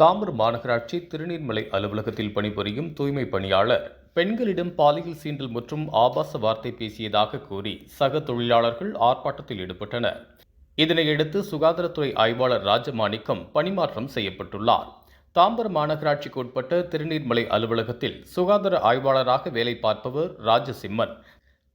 தாம்பரம் மாநகராட்சி திருநீர்மலை அலுவலகத்தில் பணிபுரியும் தூய்மை பணியாளர். பெண்களிடம் பாலியல் சீண்டல் மற்றும் ஆபாச வார்த்தை பேசியதாக கூறி சக தொழிலாளர்கள் ஆர்ப்பாட்டத்தில் ஈடுபட்டனர். இதனையடுத்து சுகாதாரத்துறை ஆய்வாளர் ராஜமாணிக்கம் பணிமாற்றம் செய்யப்பட்டுள்ளார். தாம்பரம் மாநகராட்சிக்கு உட்பட்ட திருநீர்மலை அலுவலகத்தில் சுகாதார ஆய்வாளராக வேலை பார்ப்பவர் ராஜசிம்மன்.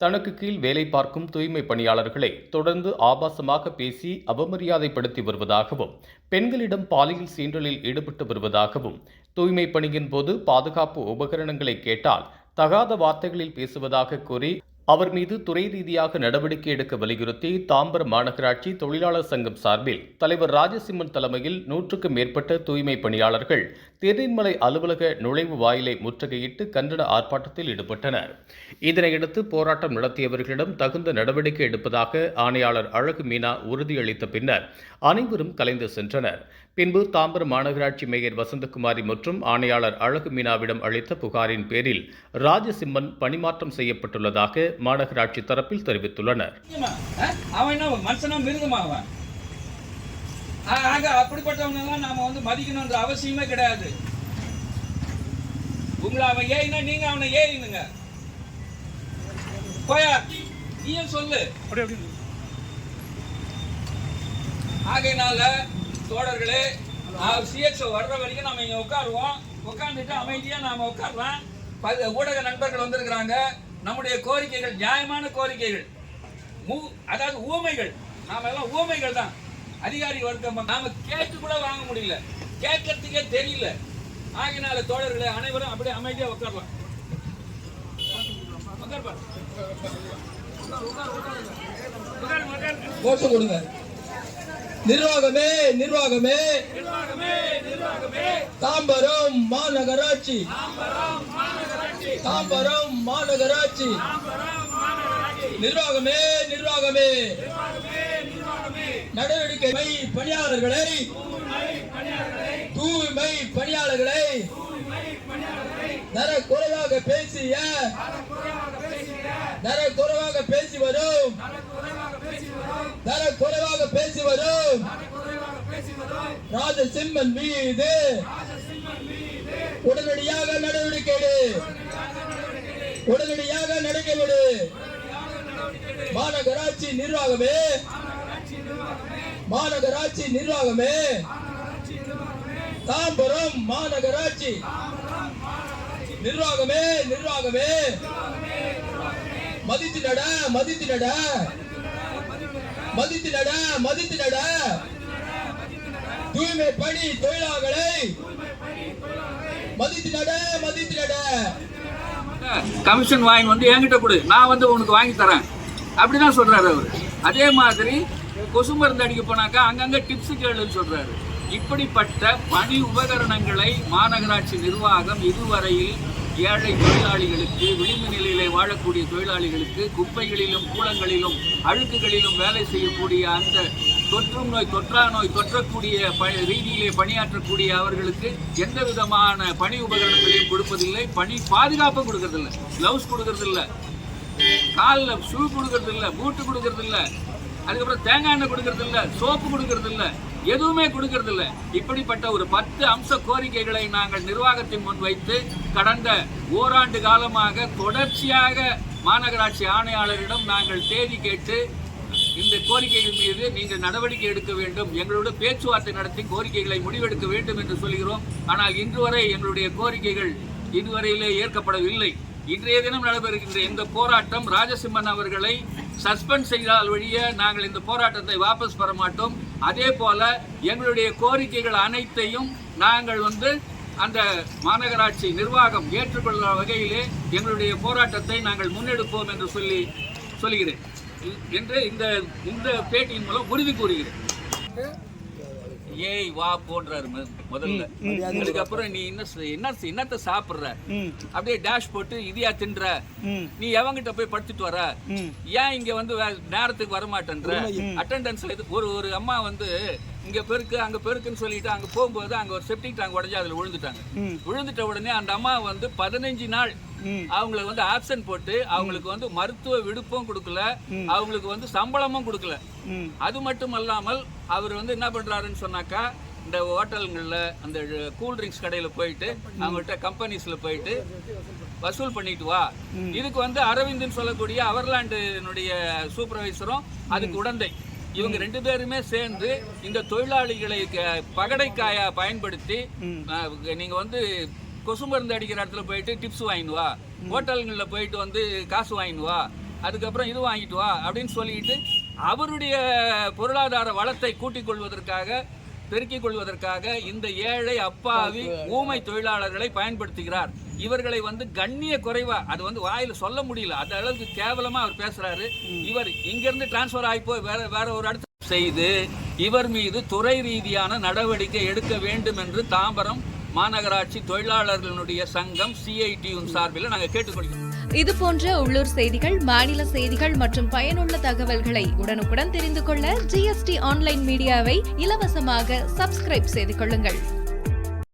தனக்கு கீழ் வேலை பார்க்கும் தூய்மை பணியாளர்களை தொடர்ந்து ஆபாசமாக பேசி அவமரியாதைப்படுத்தி வருவதாகவும் பெண்களிடம் பாலியல் சீண்டலில் ஈடுபட்டு வருவதாகவும் தூய்மை பணியின் போது பாதுகாப்பு உபகரணங்களை கேட்டால் தகாத வார்த்தைகளில் பேசுவதாக கூறி அவர் மீது துறை ரீதியாக நடவடிக்கை எடுக்க வலியுறுத்தி தாம்பரம் மாநகராட்சி தொழிலாளர் சங்கம் சார்பில் தலைவர் ராஜசிம்மன் தலைமையில் நூற்றுக்கும் மேற்பட்ட தூய்மை பணியாளர்கள் திருநெல்மலை அலுவலக நுழைவு வாயிலை முற்றுகையிட்டு கண்டன ஆர்ப்பாட்டத்தில் ஈடுபட்டனர். இதனையடுத்து போராட்டம் நடத்தியவர்களிடம் தகுந்த நடவடிக்கை எடுப்பதாக ஆணையாளர் அழகு மீனா உறுதியளித்த பின்னர் அனைவரும் கலைந்து சென்றனர். பின்பு தாம்பரம் மாநகராட்சி மேயர் வசந்தகுமாரி மற்றும் ஆணையாளர் அழகு மீனாவிடம் அளித்த புகாரின் பேரில் ராஜசிம்மன் பணிமாற்றம் செய்யப்பட்டுள்ளதாக மாநகராட்சி தரப்பில் தெரிவித்துள்ளனர். அவன் என்ன அவன் ஆ- ஆக அப்படிப்பட்டவனெல்லாம் நாம வந்து மதிக்கணுன்ற அவசியமே கிடையாது. உங்களை அவன் ஏறினா நீங்க அவனை ஏறினுங்க போயா நீயும் சொல்லு. ஆகையினால தோழர்களே சிஹெச்ஓ வர்ற வரைக்கும் நம்ம இங்கே உட்காருவோம். உட்காந்துட்டு அமைதியாக நாம் உட்காரலாம். பல ஊடக நண்பர்கள் வந்திருக்கிறாங்க. நம்முடைய கோரிக்கைகள் நியாயமான கோரிக்கைகள் மூ- அதாவது ஊமைகள். நாம எல்லாம் ஊமைகள் தான். அதிகாரி வர்க்கம் நாம கேட்டு கூட வாங்க முடியல. கேட்கறதுக்கே தெரியல. ஆகினால தோழர்களே அனைவரும் அப்படியே அமைதியா உட்காரலாம். உட்கார் உட்கார். உட்கார் உட்கார் கொடுங்க. நிர்வாகமே நிர்வாகமே. தாம்பரம் மாநகராட்சி. தாம்பரம் மாநகராட்சி. நிர்வாகமே நிர்வாகமே. நடவடிக்கை பணியாளர்களை. தூய்மை பணியாளர்களை. தர குறைவாக பேசிய. தர குறைவாக பேசி வரும். தர குறைவாக வரும். ராஜ ராஜசிம்மன் மீது உடனடியாக நடவடிக்கை உடனடியாக நடக்கவிடு மாநகராட்சி நிர்வாகமே. மாநகராட்சி நிர்வாகமே. தாம்பரம் மாநகராட்சி நிர்வாகமே நிர்வாகமே. மதித்து நட மதித்து நட. மதித்து நட மதித்து நட தூய்மை பணி தொழிலாளர்களை மதித்து நட மதித்து நட கமிஷன் வாங்கி வந்து என்கிட்ட கொடு. நான் வந்து உனக்கு வாங்கி தரேன். அப்படிதான் சொல்றாரு அவர். அதே மாதிரி கொசு மருந்து அடிக்க போனாக்கா அங்கங்க டிப்ஸ் கேளுன்னு சொல்றாரு. இப்படிப்பட்ட பணி உபகரணங்களை மாநகராட்சி நிர்வாகம் இதுவரையில் ஏழை தொழிலாளிகளுக்கு விளிம்பு நிலையிலே வாழக்கூடிய தொழிலாளிகளுக்கு குப்பைகளிலும் கூலங்களிலும் அழுக்குகளிலும் வேலை செய்யக்கூடிய அந்த தொற்றும் நோய் தொற்றா நோய் தொற்றக்கூடிய ப ரீதியிலே பணியாற்றக்கூடிய அவர்களுக்கு எந்த விதமான பணி உபகரணங்களையும் கொடுப்பதில்லை. பணி பாதுகாப்பும் கொடுக்கறதில்ல. க்ளவுஸ் கொடுக்கறதில்ல. காலில் ஷூ கொடுக்கறதில்ல. பூட்டு கொடுக்கறதில்ல. அதுக்கப்புறம் தேங்காய் எண்ணெய் கொடுக்கறதில்ல. சோப்பு கொடுக்கறதில்ல. எதுவுமே கொடுக்கறதில்ல. இப்படிப்பட்ட ஒரு பத்து அம்ச கோரிக்கைகளை நாங்கள் நிர்வாகத்தின் முன் வைத்து கடந்த ஓராண்டு காலமாக தொடர்ச்சியாக மாநகராட்சி ஆணையாளரிடம் நாங்கள் தேதி கேட்டு இந்த கோரிக்கைகள் மீது நீங்கள் நடவடிக்கை எடுக்க வேண்டும். எங்களோட பேச்சுவார்த்தை நடத்தி கோரிக்கைகளை முடிவெடுக்க வேண்டும் என்று சொல்கிறோம். ஆனால் இன்று வரை எங்களுடைய கோரிக்கைகள் இதுவரையிலே ஏற்கப்படவில்லை. இன்றைய தினம் நடைபெறுகின்ற இந்த போராட்டம் ராஜசிம்மன் அவர்களை சஸ்பெண்ட் செய்தால் வழிய நாங்கள் இந்த போராட்டத்தை வாபஸ் பெற மாட்டோம். அதே போல எங்களுடைய கோரிக்கைகள் அனைத்தையும் நாங்கள் வந்து அந்த மாநகராட்சி நிர்வாகம் ஏற்றுக்கொள்கிற வகையிலே எங்களுடைய போராட்டத்தை நாங்கள் முன்னெடுப்போம் என்று சொல்லி சொல்கிறேன். என்று இந்த இந்த பேட்டியின் மூலம் உறுதி கூறுகிறேன். ஏய் வா போன்றாரு முதல்ல. அதுக்கப்புறம் நீ என்ன என்ன என்னத்த சாப்பிடுற? அப்படியே டேஷ் போட்டு இதையா தின்ற? நீ எவங்கிட்ட போய் படுத்துட்டு வர? ஏன் இங்க வந்து நேரத்துக்கு வர மாட்டேன்ற அட்டெண்டன்ஸ்ல இது ஒரு ஒரு அம்மா வந்து இங்க பெருக்கு அங்க பெருக்குன்னு சொல்லிட்டு அங்க போகும்போது அங்க ஒரு செப்டிக் டேங்க் உடஞ்சி அதுல விழுந்துட்டாங்க. விழுந்துட்ட உடனே அந்த அம்மா வந்து பதினஞ்சு நாள் அவங்கள வந்து ஆப்சன்ட் போட்டு அவங்களுக்கு வந்து மருத்துவ விடுப்பும் கொடுக்கல. அவங்களுக்கு வந்து சம்பளமும் கொடுக்கல. அது மட்டும் அல்லாமல் அவர் வந்து என்ன பண்றாருன்னு சொன்னாக்கா இந்த ஹோட்டலுங்களில் அந்த கூல் ட்ரிங்க்ஸ் கடையில் போயிட்டு அவங்கள்ட்ட கம்பெனிஸில் போயிட்டு வசூல் பண்ணிட்டு வா. இதுக்கு வந்து அரவிந்த்னு சொல்லக்கூடிய அவர்லாண்டுனுடைய சூப்பர்வைசரும் அதுக்கு உடந்தை. இவங்க ரெண்டு பேருமே சேர்ந்து இந்த தொழிலாளிகளை பகடைக்காயா பயன்படுத்தி நீங்க வந்து கொசு மருந்து அடிக்கிற இடத்துல போயிட்டு டிப்ஸ் வாங்கிட்டு வா. ஹோட்டல்களில் போயிட்டு வந்து காசு வாங்கிட்டு வா. அதுக்கப்புறம் இது வாங்கிட்டு வா அப்படின்னு சொல்லிட்டு அவருடைய பொருளாதார வளத்தை கூட்டிக் கொள்வதற்காக பெருக்கிக் கொள்வதற்காக இந்த ஏழை அப்பாவி ஊமை தொழிலாளர்களை பயன்படுத்துகிறார். இவர்களை வந்து கண்ணிய குறைவா அது வந்து வாயில சொல்ல முடியல. அந்த அளவுக்கு கேவலமா அவர் பேசுறாரு. இவர் இங்கிருந்து டிரான்ஸ்ஃபர் ஆகி போய் வேற வேற ஒரு இடத்துல செய்து இவர் மீது துறை ரீதியான நடவடிக்கை எடுக்க வேண்டும் என்று தாம்பரம் மாநகராட்சி தொழிலாளர்களுடைய சங்கம் சிஐடியும் சார்பில் நாங்கள் கேட்டுக்கொள்கிறோம். இது போன்ற உள்ளூர் செய்திகள் மாநில செய்திகள் மற்றும் பயனுள்ள தகவல்களை உடனுக்குடன் தெரிந்து கொள்ள ஜிஎஸ்டி ஆன்லைன் மீடியாவை இலவசமாக சப்ஸ்கிரைப் செய்து கொள்ளுங்கள்.